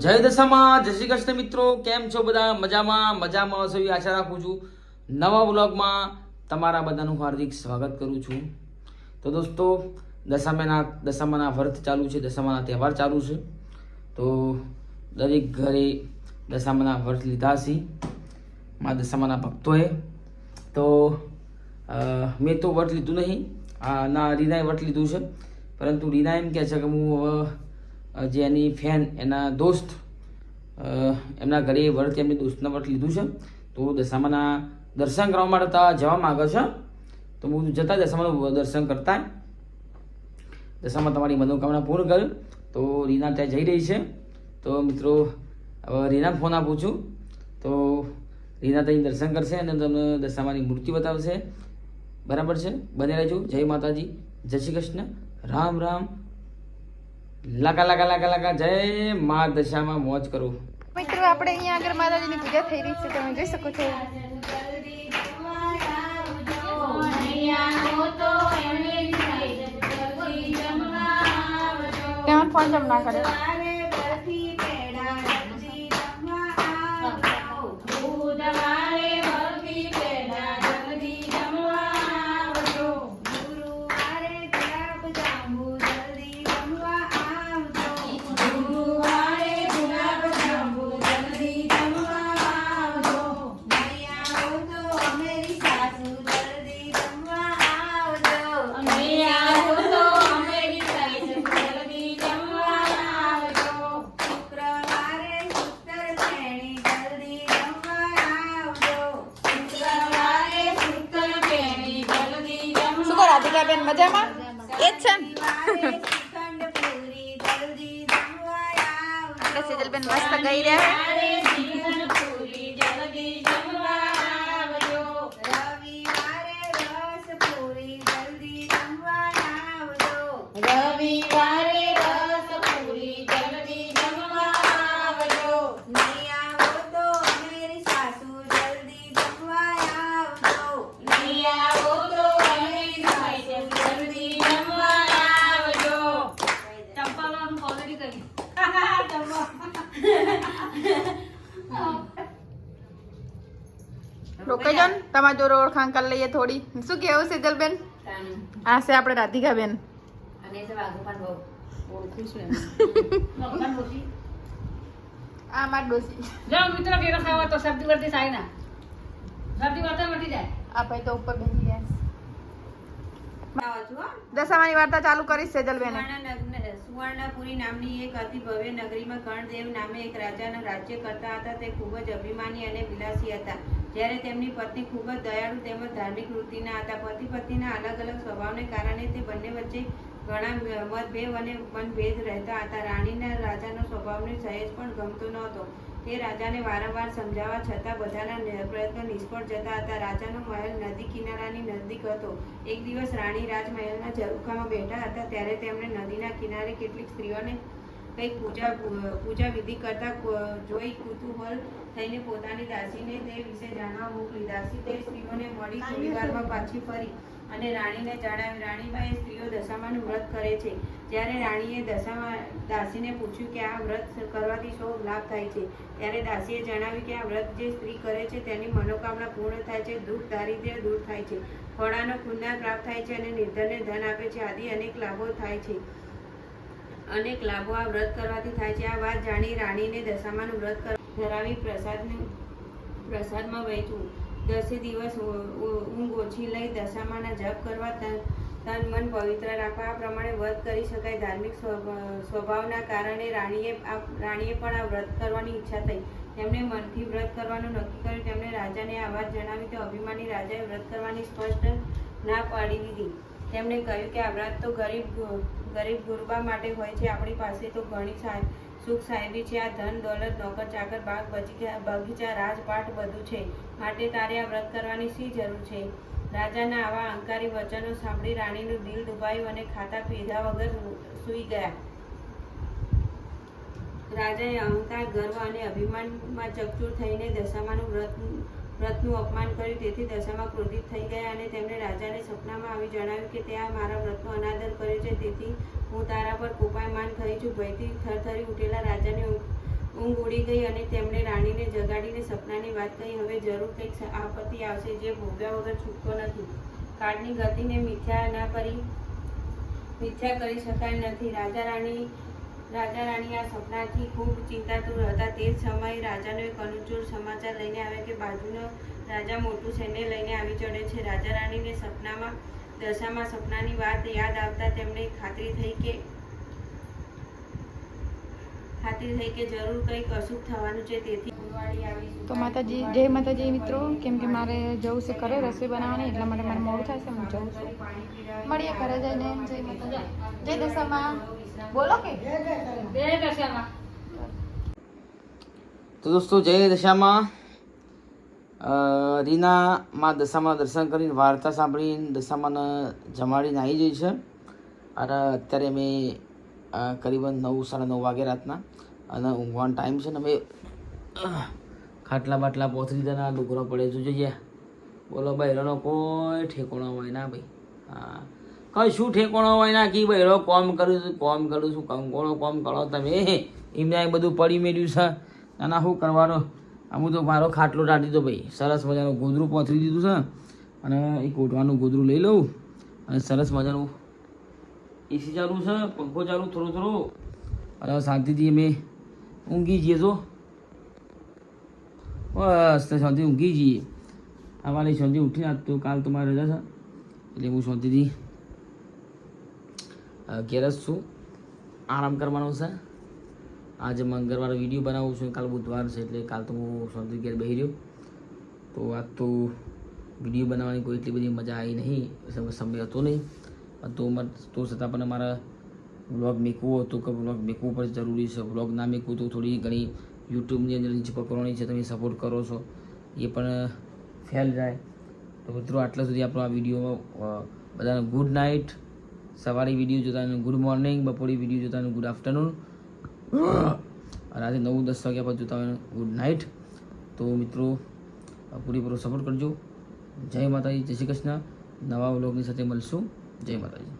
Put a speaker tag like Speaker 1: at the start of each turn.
Speaker 1: જય દશામાં, જય શ્રી કૃષ્ણ મિત્રો. કેમ છો બધા? મજામાં મજામાં હશો એવી આશા રાખું છું. નવા વ્લોગમાં તમારા બધાનું હાર્દિક સ્વાગત કરું છું. તો દોસ્તો, દશામાના દશામાના વ્રત ચાલુ છે, દશામાના તહેવાર ચાલુ છે. તો દરેક ઘરે દશામાના વ્રત લીધા છે. મા દશામાના ભક્તોએ. તો મેં તો વ્રત લીધું નહીં. ના, રીનાએ વ્રત લીધું છે. પરંતુ રીના એમ કહે છે કે હું જે એની ફેન, એના દોસ્ત એમના ઘરે વર્ત એમની દોસ્તના વર્ત લીધું છે. તો દશામાના દર્શન કરવા માટે જવા માંગે છે. તો હું જતા દશામાનું દર્શન કરતા. દશામાં તમારી મનોકામના પૂર્ણ કર. તો રીના ત્યાં જઈ રહી છે. તો મિત્રો, હવે રીના ફોન આપું છું. તો રીના ત્યાં દર્શન કરશે અને તમને દશામાની મૂર્તિ બતાવશે. બરાબર છે? બને રહેજો. જય માતાજી. જય શ્રી કૃષ્ણ. રામ રામ. લાકા લાકા લાકા લાકા જય મા દશામાં મોજ કરું
Speaker 2: મિત્રો આપણે અહીંયા આગળ માતાજીની પૂજા થઈ રહી છે તમે જોઈ શકો છો ત્યાં ફોન જમ ના કરે શું મજામાં? એ જ છે સેજલબેન મસ્ત ગઈ રહ્યા રોકાઈ જાઓ ને. તમારા જોડે ઓળખાણ કરી લઈએ થોડી. શું કેવું સેજલબેન? આ છે આપણે રાધિકાબેન. આ માર ડોસી
Speaker 3: જાઓ મિત્રો કેળા ખાવા તો શરદી વર્દી થાય ના. શરદી વર્તા મટી જાય.
Speaker 2: આ ભાઈ તો ઉપર બેસી ગયા દશામાની વાર્તા ચાલુ કરીશ સેજલબેન.
Speaker 4: સુવર્ણપુરી નામની એક અતિ ભવ્ય નગરીમાં કર્ણદેવ નામે એક રાજાના રાજ્ય કરતા હતા. તે ખૂબ જ અભિમાની અને વિલાસી હતા. જ્યારે તેમની પત્ની ખૂબ જ દયાળુ તેમજ ધાર્મિક વૃત્તિના હતા, પતિ પત્નીના અલગ અલગ સ્વભાવને કારણે તે બંને વચ્ચે ઘણા મતભેદ અને મનભેદ રહેતા હતા. રાણીના રાજાનો સ્વભાવને સહેજ પણ ગમતો ન હતો તે રાજાને વારંવાર સમજાવવા છતાં બધાના પ્રયત્નો નિષ્ફળ જતા હતા. રાજાનો મહેલ નદી કિનારાની નજીક હતો. એક દિવસ રાણી રાજમહેલના ઝરૂખામાં બેઠા હતા, ત્યારે તેમણે નદીના કિનારે કેટલીક સ્ત્રીઓને કંઈક પૂજા પૂજા વિધિ કરતા જોઈ કુતૂહલ થઈને પોતાની દાસીને તે વિશે જાણવા મોકલી. દાસી તે સ્ત્રીઓને મળી થોડી પાછી ફરી અને રાણીને જણાવ્યું રાણીબાઈ સ્ત્રીઓ દશામાનું વ્રત કરે છે. જ્યારે રાણીએ દશામાં દાસીને પૂછ્યું કે આ વ્રત કરવાથી શો લાભ થાય છે? ત્યારે દાસીએ જણાવ્યું કે આ વ્રત જે સ્ત્રી કરે છે તેની મનોકામના પૂર્ણ થાય છે દુઃખ દારિદ્ર્ય દૂર થાય છે. ફળાનો પુનઃ પ્રાપ્ત થાય છે અને નિર્ધનને ધન આપે છે આદિ અનેક લાભો થાય છે. અનેક લાભો આ વ્રત કરવાથી થાય છે. આ વાત જાણી રાણીને દશામાનું વ્રત ધરાવી પ્રસાદનું પ્રસાદમાં વહેંચવું. દસે દિવસ ઊંઘ ઓછી લઈ દશામાના જપ કરવા તન તન મન પવિત્ર રાખવા આ પ્રમાણે વ્રત કરી શકાય. ધાર્મિક સ્વભાવના કારણે રાણીએ આ રાણીએ પણ આ વ્રત કરવાની ઈચ્છા થઈ. તેમણે મનથી વ્રત કરવાનું નક્કી કર્યું. તેમણે રાજાને આ વાત જણાવી. તો અભિમાની રાજાએ વ્રત કરવાની સ્પષ્ટ ના પાડી દીધી. તેમણે કહ્યું કે આ વ્રત તો ગરીબ ગરીબ ગુરબા માટે હોય છે. આપણી પાસે તો ઘણી સુખ સાહેબી છે. આ ધન, દોલત, નોકર, ચાકર, બાગ, બગીચા બગીચા બધું છે. માટે તારે આ વ્રત કરવાની શી જરૂર છે? રાજાના આવા અહંકારી વચનો સાંભળી રાણીનું દિલ દુભાયું અને ખાતા પીધા વગર સૂઈ ગયા. રાજાએ અહંકાર, ગર્વ અને અભિમાનમાં ચકચૂર થઈને દશામાનું વ્રત વ્રતનું અપમાન કર્યું, તેથી દશામાં ક્રોધિત થઈ ગયા અને તેમણે રાજાને સપનામાં આવી જણાવ્યું કે તે આ મારા વ્રતનો અનાદર કર્યો છે, તેથી હું તારા પર કોપાયમાન થઈ છું. ભયથી થરથરી ઉઠેલા રાજાને ઊંઘ- ઉડી ગઈ અને તેમણે રાણીને જગાડીને સપનાની વાત કહી, હવે જરૂર કંઈક આપત્તિ આવશે જે ભોગ્યા વગર છૂટતો નથી. કાળની ગતિને મિથ્યા ના કરી મિથ્યા કરી શકાય નથી. રાજા રાણી રાજા રાણી આ સપનાથી ખૂબ ચિંતાતુર હતા. તે સમયે રાજાનો એક અનુચૂર સમાચાર લઈને આવે કે બાજુનો રાજા મોટું સૈન્ય લઈને આવી ચડે છે. રાજા રાણીને સપનામાં, દશામાં સપનાની વાત યાદ આવતા તેમને ખાતરી થઈ કે, ખાતરી થઈ કે જરૂર કંઈક અશુભ થવાનું છે. તેથી
Speaker 2: તો માતાજી જય માતાજી મિત્રો. કેમ કે મારે જવું છે ઘરે રસોઈ બનાવવાની એટલા માટે મારે મોડું થાય છે હું જઉં છું. મળીએ ઘરે જઈને. જય માતાજી. જય દશામાં. બોલો કે.
Speaker 3: જય દશામાં.
Speaker 1: તો દોસ્તો જય દશામાં. રીનામાં રીના દશામાં દર્શન કરીને વાર્તા સાંભળીને દશામાં જમાડીને આવી જઈ છે. અને અત્યારે મેં કરીબન નવ સાડા નવ વાગે રાતના. અને ઊંઘવાનો ટાઈમ છે ને અમે ખાટલા બાટલા પોથરી દીધા ના ડુકરો પડે છે જોઈએ બોલો, બૈરાનો કોઈ ઠેકોણો હોય ના ભાઈ. હા. કઈ શું ઠેકોણો હોય ના, કી બૈરો કોમ કરું છું, કોમ કરું છું કંકોણો કોમ કરો તમે. એમને એ બધું પડી મેળ્યું છે. ના શું કરવાનો? અમુક તો મારો ખાટલો ટાટી દો ભાઈ. સરસ મજાનું ગોદરું પોથરી દીધું છે. અને એ કોટવાનું ગોદરું લઈ લઉં. અને સરસ મજાનું એસી ચાલુ છે, પંખો ચાલુ, થોડો થોડો. અને શાંતિથી અમે ઊંઘી જઈએ તો બસ, તો શાંતિ ઊંઘી જઈએ. અમારે શાંતિ ઉઠીને આજ તો કાલ તો મારે રજા છે. એટલે હું શાંતિથી ઘેર જ છું. આરામ કરવાનો છે. આજે મંગળવારે વીડિયો બનાવું છું. કાલ બુધવાર છે એટલે કાલ તો હું શાંતિ ઘેર બેસી રહ્યો. તો આજ તો વીડિયો બનાવવાની કોઈ એટલી બધી મજા આવી નહીં. સમય હતો નહીં. તો તો છતાં પણ મારા વ્લોગ મેકવો હતો કે વ્લોગ મેકવું પણ જરૂરી છે. વ્લોગ ના મેકવું તો થોડી ઘણી યુટ્યુબની અંદર નીચે પકડવાની છે, તમે સપોર્ટ કરો છો. એ પણ ફેલ જાય. તો મિત્રો, આટલા સુધી આપણો આ વીડિયો બધાને ગુડ નાઇટ સવારે વીડિયો જોતાને ગુડ મોર્નિંગ બપોરે વીડિયો જોતાને ગુડ આફ્ટરનૂન રાતે નવ દસ વાગ્યા પછી જોતા હોય ગુડ નાઇટ તો મિત્રો પૂરેપૂરો સપોર્ટ કરજો. જય માતાજી, જય શ્રી કૃષ્ણ. નવા વ્લોગની સાથે મળશું. જય માતાજી.